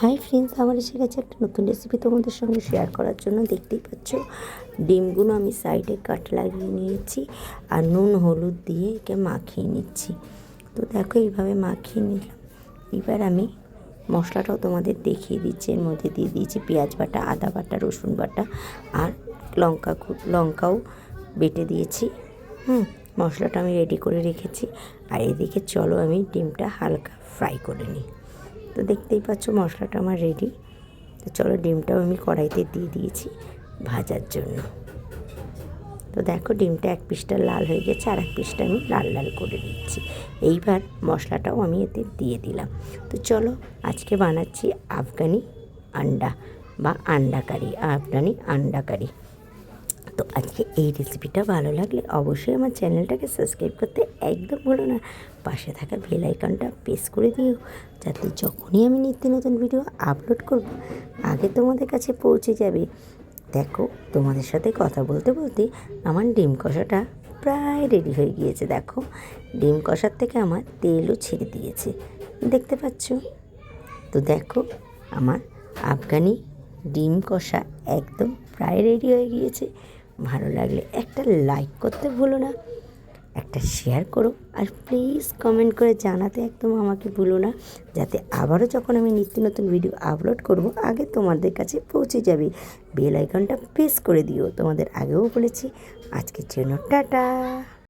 Hi friends আমার এসে গেছে একটা নতুন রেসিপি তোমাদের সঙ্গে শেয়ার করার জন্য। দেখতেই পাচ্ছ, ডিমগুলো আমি সাইডে কাট লাগিয়ে নিয়েছি আর নুন, হলুদ দিয়ে একে মাখিয়ে নিচ্ছি। তো দেখো এইভাবে মাখিয়ে নিলাম। এবার আমি মশলাটাও তোমাদের দেখিয়ে দিচ্ছি। এর মধ্যে দিয়ে দিয়েছি পেঁয়াজ বাটা, আদা বাটা, রসুন বাটা আর লঙ্কা লঙ্কাও বেটে দিয়েছি। হুম, মশলাটা আমি রেডি করে রেখেছি। আর এদিকে চলো আমি ডিমটা হালকা ফ্রাই করে নিই। তো দেখতেই পাচ্ছ মশলাটা আমার রেডি তো চলো ডিমটাও আমি কড়াইতে দিয়ে দিয়েছি ভাজার জন্য। তো দেখো ডিমটা এক পিসটা লাল হয়ে গেছে আর এক পিসটা আমি লাল লাল করে দিচ্ছি এইবার মশলাটাও আমি এতে দিয়ে দিলাম। তো চলো আজকে বানাচ্ছি আফগানি আন্ডা বা আন্ডা কারি, আফগানি আন্ডা কারি। তো আজকে এই রেসিপিটা ভালো লাগলে অবশ্যই আমার চ্যানেলটাকে সাবস্ক্রাইব করতে একদম ভুলো না। পাশে থাকা বেল আইকনটা প্রেস করে দিও, যাতে যখনই আমি নিত্য নতুন ভিডিও আপলোড করব, আগে তোমাদের কাছে পৌঁছে যাবে। দেখো, তোমাদের সাথে কথা বলতে বলতে আমার ডিম কষাটা প্রায় রেডি হয়ে গিয়েছে। দেখো, ডিম কষার থেকে আমার তেলও ছেড়ে দিয়েছে। দেখতে পাচ্ছ? তো দেখো, আমার আফগানি ডিম কষা একদম প্রায় রেডি হয়ে গিয়েছে। ভালো লাগলে একটা লাইক করতে ভুলো না, একটা শেয়ার করো আর প্লিজ কমেন্ট করে জানাতে একদম আমাকে ভুলো না, যাতে আবারও যখন আমি নিত্য নতুন ভিডিও আপলোড করব, আগে তোমাদের কাছে পৌঁছে যাবে। বেল আইকনটা প্রেস করে দিও, তোমাদের আগেও বলেছি। আজকের জন্য টাটা।